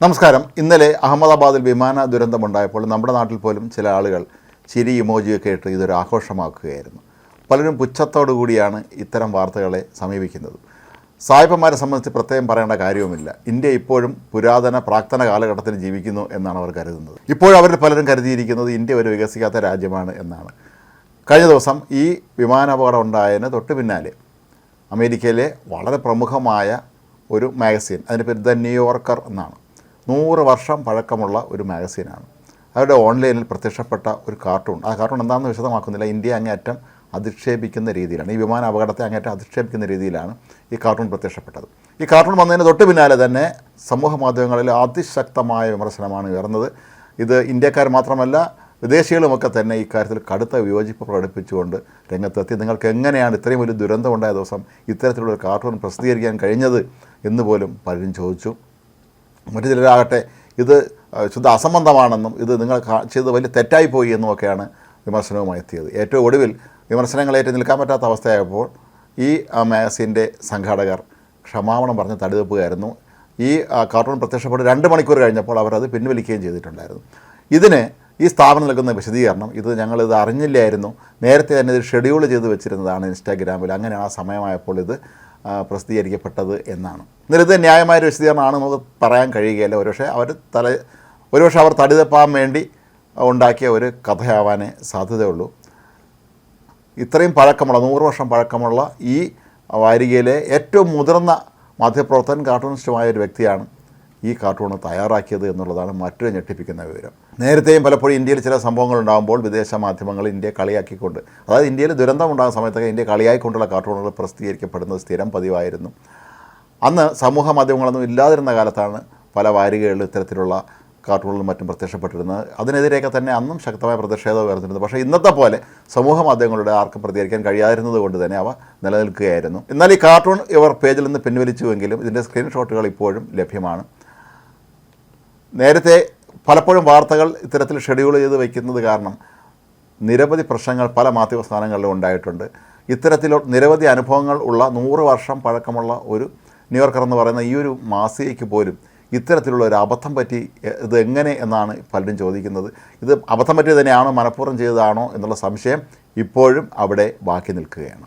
നമസ്കാരം. ഇന്നലെ അഹമ്മദാബാദിൽ വിമാന ദുരന്തമുണ്ടായപ്പോൾ നമ്മുടെ നാട്ടിൽ പോലും ചില ആളുകൾ ചിരി ഇമോജിയൊക്കെ ഇട്ട് ഇതൊരു ആഘോഷമാക്കുകയായിരുന്നു. പലരും പുച്ഛത്തോടു കൂടിയാണ് ഇത്തരം വാർത്തകളെ സമീപിക്കുന്നത്. സായിപ്പന്മാരെ സംബന്ധിച്ച് പ്രത്യേകം പറയേണ്ട കാര്യവുമില്ല. ഇന്ത്യ ഇപ്പോഴും പുരാതന പ്രാക്തന കാലഘട്ടത്തിൽ ജീവിക്കുന്നു എന്നാണ് അവർ കരുതുന്നത്. ഇപ്പോഴും അവരിൽ പലരും കരുതിയിരിക്കുന്നത് ഇന്ത്യ ഒരു വികസിക്കാത്ത രാജ്യമാണ് എന്നാണ്. കഴിഞ്ഞ ദിവസം ഈ വിമാനാപകടം ഉണ്ടായതിന് തൊട്ട് പിന്നാലെ അമേരിക്കയിലെ വളരെ പ്രമുഖമായ ഒരു മാഗസീൻ അതിന്റെ പേര് ദ ന്യൂയോർക്കർ എന്നാണ്. നൂറ് വർഷം പഴക്കമുള്ള ഒരു മാഗസീനാണ്. അവരുടെ ഓൺലൈനിൽ പ്രത്യക്ഷപ്പെട്ട ഒരു കാർട്ടൂൺ. ആ കാർട്ടൂൺ എന്താണെന്ന് വിശദമാക്കുന്നില്ല. ഇന്ത്യ അങ്ങേയറ്റം അധിക്ഷേപിക്കുന്ന രീതിയിലാണ്. ഈ വിമാന അപകടത്തെ അങ്ങേറ്റം അധിക്ഷേപിക്കുന്ന രീതിയിലാണ് ഈ കാർട്ടൂൺ പ്രത്യക്ഷപ്പെട്ടത്. ഈ കാർട്ടൂൺ വന്നതിന് തൊട്ട് പിന്നാലെ തന്നെ സമൂഹ മാധ്യമങ്ങളിൽ അതിശക്തമായ വിമർശനമാണ് ഉയർന്നത്. ഇത് ഇന്ത്യക്കാർ മാത്രമല്ല വിദേശികളുമൊക്കെ തന്നെ ഇക്കാര്യത്തിൽ കടുത്ത വിയോജിപ്പ് പ്രകടിപ്പിച്ചുകൊണ്ട് രംഗത്തെത്തി. നിങ്ങൾക്ക് എങ്ങനെയാണ് ഇത്രയും വലിയ ദുരന്തമുണ്ടായ ദിവസം ഇത്തരത്തിലുള്ള കാർട്ടൂൺ പ്രസിദ്ധീകരിക്കാൻ കഴിഞ്ഞത് എന്ന് പോലും പലരും ചോദിച്ചു. മറ്റു ചിലരാകട്ടെ ഇത് ശുദ്ധ അസംബന്ധമാണെന്നും ഇത് നിങ്ങൾ ചെയ്ത് വലിയ തെറ്റായി പോയി എന്നുമൊക്കെയാണ് വിമർശനവുമായി എത്തിയത്. ഏറ്റവും ഒടുവിൽ വിമർശനങ്ങൾ ഏറ്റു നിൽക്കാൻ പറ്റാത്ത അവസ്ഥയായപ്പോൾ ഈ മാഗസീന്റെ സംഘാടകർ ക്ഷമാപണം പറഞ്ഞ് തടിതപ്പുകയായിരുന്നു ഈ കാർട്ടൂൺ പ്രത്യക്ഷപ്പെട്ട് രണ്ട് മണിക്കൂർ കഴിഞ്ഞപ്പോൾ അവരത് പിൻവലിക്കുകയും ചെയ്തിട്ടുണ്ടായിരുന്നു. ഇതിന് ഈ സ്ഥാപനം നൽകുന്ന വിശദീകരണം ഇത് ഞങ്ങളിത് അറിഞ്ഞില്ലായിരുന്നു. നേരത്തെ തന്നെ ഇത് ഷെഡ്യൂൾ ചെയ്ത് വെച്ചിരുന്നതാണ് ഇൻസ്റ്റാഗ്രാമിൽ. അങ്ങനെയാണ് ആ സമയമായപ്പോൾ ഇത് പ്രസിദ്ധീകരിക്കപ്പെട്ടത് എന്നാണ്. എന്നാൽ ഇത് ന്യായമായ ഒരു വിശദീകരണമാണ് നമുക്ക് പറയാൻ കഴിയുകയില്ല. ഒരുപക്ഷെ അവർ തല ഒരുപക്ഷെ അവർ തടിതപ്പാൻ വേണ്ടി ഉണ്ടാക്കിയ ഒരു കഥയാവാനേ സാധ്യതയുള്ളൂ. ഇത്രയും പഴക്കമുള്ള നൂറ് വർഷം പഴക്കമുള്ള ഈ വാരികയിലെ ഏറ്റവും മുതിർന്ന മാധ്യമപ്രവർത്തകൻ കാർട്ടൂണിസ്റ്റുമായ ഒരു വ്യക്തിയാണ് ഈ കാർട്ടൂൺ തയ്യാറാക്കിയത് എന്നുള്ളതാണ് മറ്റൊരു ഞെട്ടിപ്പിക്കുന്ന വിവരം. നേരത്തെയും പലപ്പോഴും ഇന്ത്യയിൽ ചില സംഭവങ്ങൾ ഉണ്ടാകുമ്പോൾ വിദേശ മാധ്യമങ്ങൾ ഇന്ത്യയെ കളിയാക്കിക്കൊണ്ട് അതായത് ഇന്ത്യയിൽ ദുരന്തം ഉണ്ടാകുന്ന സമയത്തൊക്കെ ഇന്ത്യ കളിയായിക്കൊണ്ടുള്ള കാർട്ടൂണുകൾ പ്രസിദ്ധീകരിക്കപ്പെടുന്നത് സ്ഥിരം പതിവായിരുന്നു. അന്ന് സമൂഹ മാധ്യമങ്ങളൊന്നും ഇല്ലാതിരുന്ന കാലത്താണ് പല വാരികകളിലും ഇത്തരത്തിലുള്ള കാർട്ടൂണുകളും മറ്റും പ്രത്യക്ഷപ്പെട്ടിരുന്നത്. അതിനെതിരെയൊക്കെ തന്നെ അന്നും ശക്തമായ പ്രതിഷേധം ഉയർന്നിരുന്നു. പക്ഷേ ഇന്നത്തെ പോലെ സമൂഹ മാധ്യമങ്ങളുടെ ആർക്കും പ്രതികരിക്കാൻ കഴിയാതിരുന്നത് കൊണ്ട് തന്നെ അവ നിലനിൽക്കുകയായിരുന്നു. എന്നാൽ ഈ കാർട്ടൂൺ ഇവർ പേജിൽ നിന്ന് പിൻവലിച്ചുവെങ്കിലും ഇതിന്റെ സ്ക്രീൻഷോട്ടുകൾ ഇപ്പോഴും ലഭ്യമാണ്. നേരത്തെ പലപ്പോഴും വാർത്തകൾ ഇത്തരത്തിൽ ഷെഡ്യൂൾ ചെയ്ത് വയ്ക്കുന്നത് കാരണം നിരവധി പ്രശ്നങ്ങൾ പല മാധ്യമ സ്ഥാനങ്ങളിലും ഉണ്ടായിട്ടുണ്ട്. ഇത്തരത്തിൽ നിരവധി അനുഭവങ്ങൾ ഉള്ള നൂറ് വർഷം പഴക്കമുള്ള ഒരു ന്യൂയോർക്കർ എന്ന് പറയുന്ന ഈ ഒരു മാസികയ്ക്ക് പോലും ഇത്തരത്തിലുള്ള ഒരു അബദ്ധം പറ്റി ഇത് എങ്ങനെ എന്നാണ് പലരും ചോദിക്കുന്നത്. ഇത് അബദ്ധം പറ്റി തന്നെയാണോ മനഃപൂർവം ചെയ്തതാണോ എന്നുള്ള സംശയം ഇപ്പോഴും അവിടെ ബാക്കി നിൽക്കുകയാണ്.